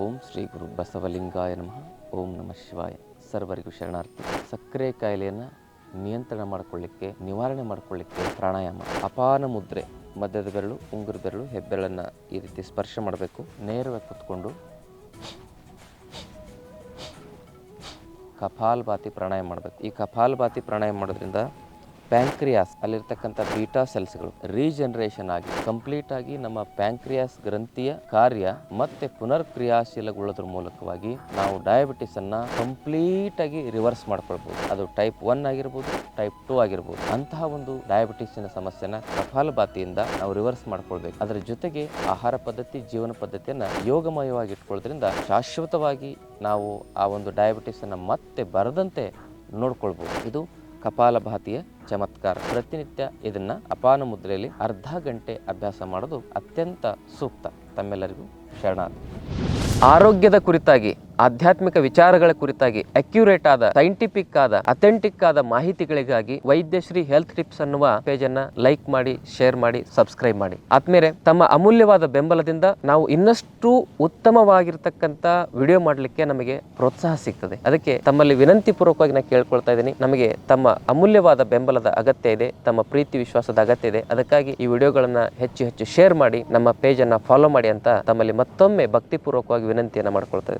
ಓಂ ಶ್ರೀ ಗುರು ಬಸವಲಿಂಗಾಯ ನಮಃ. ಓಂ ನಮಃ ಶಿವಾಯ. ಸರ್ವರಿಗೂ ಶರಣಾರ್ಥಿ. ಸಕ್ಕರೆ ಕಾಯಿಲೆಯನ್ನು ನಿಯಂತ್ರಣ ಮಾಡಿಕೊಳ್ಳಿಕ್ಕೆ, ನಿವಾರಣೆ ಮಾಡಿಕೊಳ್ಳಿಕ್ಕೆ ಪ್ರಾಣಾಯಾಮ, ಅಪಾನ ಮುದ್ರೆ ಮಧ್ಯದ ಬೆರಳು ಉಂಗುರ ಬೆರಳು, ಹೆಬ್ಬೆರಳನ್ನು ಈ ರೀತಿ ಸ್ಪರ್ಶ ಮಾಡಬೇಕು. ನೇರವಾಗಿ ಕುತ್ಕೊಂಡು ಕಪಾಲಭಾತಿ ಪ್ರಾಣಾಯಾಮ ಮಾಡಬೇಕು. ಈ ಕಪಾಲಭಾತಿ ಪ್ರಾಣಾಯಾಮ ಮಾಡೋದ್ರಿಂದ ಪ್ಯಾಂಕ್ರಿಯಾಸ್ ಅಲ್ಲಿರ್ತಕ್ಕಂಥ ಬೀಟಾ ಸೆಲ್ಸ್ಗಳು ರೀಜನರೇಷನ್ ಆಗಿ ಕಂಪ್ಲೀಟ್ ಆಗಿ ನಮ್ಮ ಪ್ಯಾಂಕ್ರಿಯಾಸ್ ಗ್ರಂಥಿಯ ಕಾರ್ಯ ಮತ್ತೆ ಪುನರ್ಕ್ರಿಯಾಶೀಲಗೊಳ್ಳೋದ್ರ ಮೂಲಕವಾಗಿ ನಾವು ಡಯಾಬಿಟಿಸ್ ಅನ್ನ ಕಂಪ್ಲೀಟ್ ಆಗಿ ರಿವರ್ಸ್ ಮಾಡ್ಕೊಳ್ಬಹುದು ಅದು ಟೈಪ್ ಒನ್ ಆಗಿರ್ಬೋದು, ಟೈಪ್ ಟೂ ಆಗಿರ್ಬೋದು. ಅಂತಹ ಒಂದು ಡಯಾಬಿಟಿಸ್ನ ಸಮಸ್ಯೆನ ಕಪಾಲಭಾತಿಯಿಂದ ನಾವು ರಿವರ್ಸ್ ಮಾಡ್ಕೊಳ್ಬೇಕು. ಅದರ ಜೊತೆಗೆ ಆಹಾರ ಪದ್ಧತಿ, ಜೀವನ ಪದ್ಧತಿಯನ್ನ ಯೋಗಮಯವಾಗಿ ಇಟ್ಕೊಳ್ಳೋದ್ರಿಂದ ಶಾಶ್ವತವಾಗಿ ನಾವು ಆ ಒಂದು ಡಯಾಬಿಟಿಸ್ ಅನ್ನ ಮತ್ತೆ ಬರದಂತೆ ನೋಡ್ಕೊಳ್ಬಹುದು ಇದು ಕಪಾಲಭಾತಿಯ ಚಮತ್ಕಾರ. ಪ್ರತಿನಿತ್ಯ ಇದನ್ನ ಅಪಾನ ಮುದ್ರೆಯಲ್ಲಿ ಅರ್ಧ ಗಂಟೆ ಅಭ್ಯಾಸ ಮಾಡೋದು ಅತ್ಯಂತ ಸೂಕ್ತ. ತಮ್ಮೆಲ್ಲರಿಗೂ ಶರಣಾರ್ಥಿ ಆರೋಗ್ಯದ ಕುರಿತಾಗಿ ಆಧ್ಯಾತ್ಮಿಕ ವಿಚಾರಗಳ ಕುರಿತಾಗಿ ಅಕ್ಯುರೇಟ್ ಆದ ಸೈಂಟಿಫಿಕ್ ಆದ ಅಥೆಂಟಿಕ್ ಆದ ಮಾಹಿತಿಗಳಿಗಾಗಿ ವೈದ್ಯಶ್ರೀ ಹೆಲ್ತ್ ಟಿಪ್ಸ್ ಅನ್ನುವ ಪೇಜ್ ಅನ್ನ ಲೈಕ್ ಮಾಡಿ ಶೇರ್ ಮಾಡಿ ಸಬ್ಸ್ಕ್ರೈಬ್ ಮಾಡಿ. ಆದ್ಮೇಲೆ ತಮ್ಮ ಅಮೂಲ್ಯವಾದ ಬೆಂಬಲದಿಂದ ನಾವು ಇನ್ನಷ್ಟು ಉತ್ತಮವಾಗಿರ್ತಕ್ಕಂಥ ವಿಡಿಯೋ ಮಾಡಲಿಕ್ಕೆ ನಮಗೆ ಪ್ರೋತ್ಸಾಹ ಸಿಗ್ತದೆ. ಅದಕ್ಕೆ ತಮ್ಮಲ್ಲಿ ವಿನಂತಿ ಪೂರ್ವಕವಾಗಿ ನಾನು ಕೇಳ್ಕೊಳ್ತಾ ಇದ್ದೀನಿ. ನಮಗೆ ತಮ್ಮ ಅಮೂಲ್ಯವಾದ ಬೆಂಬಲದ ಅಗತ್ಯ ಇದೆ, ತಮ್ಮ ಪ್ರೀತಿ ವಿಶ್ವಾಸದ ಅಗತ್ಯ ಇದೆ. ಅದಕ್ಕಾಗಿ ಈ ವಿಡಿಯೋಗಳನ್ನು ಹೆಚ್ಚು ಹೆಚ್ಚು ಶೇರ್ ಮಾಡಿ, ನಮ್ಮ ಪೇಜನ್ನು ಫಾಲೋ ಮಾಡಿ ಅಂತ ತಮ್ಮಲ್ಲಿ ಮತ್ತೊಮ್ಮೆ ಭಕ್ತಿಪೂರ್ವಕವಾಗಿ ವಿನಂತಿಯನ್ನು ಮಾಡ್ಕೊಳ್ತಾ